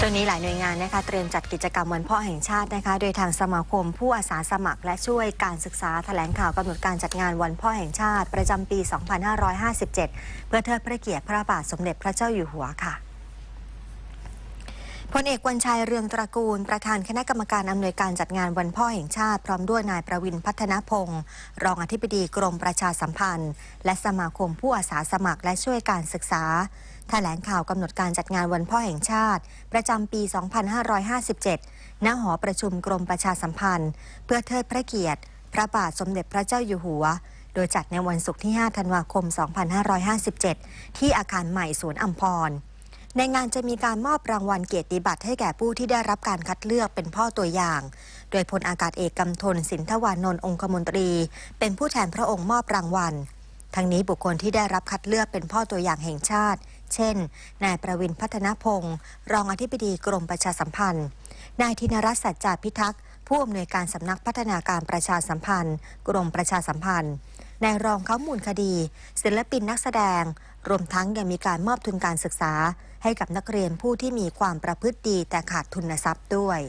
ช่วงนี้หลายหน่วยงานนะคะเตรียมจัดกิจกรรมวันพ่อแห่งชาตินะคะ โดยทางสมาคมผู้อาสาสมัครและช่วยการศึกษาแถลงข่าวกำหนดการจัดงานวันพ่อแห่งชาติ ประจำปี 2557 เพื่อเทิดพระเกียรติพระบาทสมเด็จพระเจ้าอยู่หัวค่ะพลเอกวันชัยเรืองตระกูล ประธานคณะกรรมการอำนวยการจัดงานวันพ่อแห่งชาติ พร้อมด้วยนายประวินพัฒนพงศ์รองอธิบดีกรมประชาสัมพันธ์ และสมาคมผู้อาสาสมัครและช่วยการศึกษา แถลงข่าวกำหนดการจัดงานวันพ่อแห่งชาติ ประจำปี 2557 ณ หอประชุมกรมประชาสัมพันธ์ เพื่อเทิดพระเกียรติ พระบาทสมเด็จพระเจ้าอยู่หัว โดยจัดในวันศุกร์ที่ 5 ธันวาคม 2557 ที่อาคารใหม่สวนอัมพร ในงานจะมีการมอบรางวัลเกียรติบัตรให้แก่ผู้ที่ได้รับการคัดเลือกเป็นพ่อตัวอย่าง โดยพลอากาศเอกกำธลสินทวานนท์องคมนตรี เป็นผู้แทนพระองค์มอบรางวัล ทั้งนี้บุคคลที่ได้รับคัดเลือกเป็นพ่อตัวอย่างแห่งชาติ เช่น นายประวินพัฒนพงศ์รองอธิบดีกรมประชาสัมพันธ์ นายธินรัตน์สัจจาพิทักษ์ ผู้อำนวยการสำนักพัฒนาการประชาสัมพันธ์ กรมประชาสัมพันธ์ นายรองข้อมูลคดี ศิลปินนักแสดง รวมทั้งยังมีการมอบทุนการศึกษา ให้กับนักเรียนผู้ที่มีความประพฤติดีแต่ขาดทุนทรัพย์ด้วย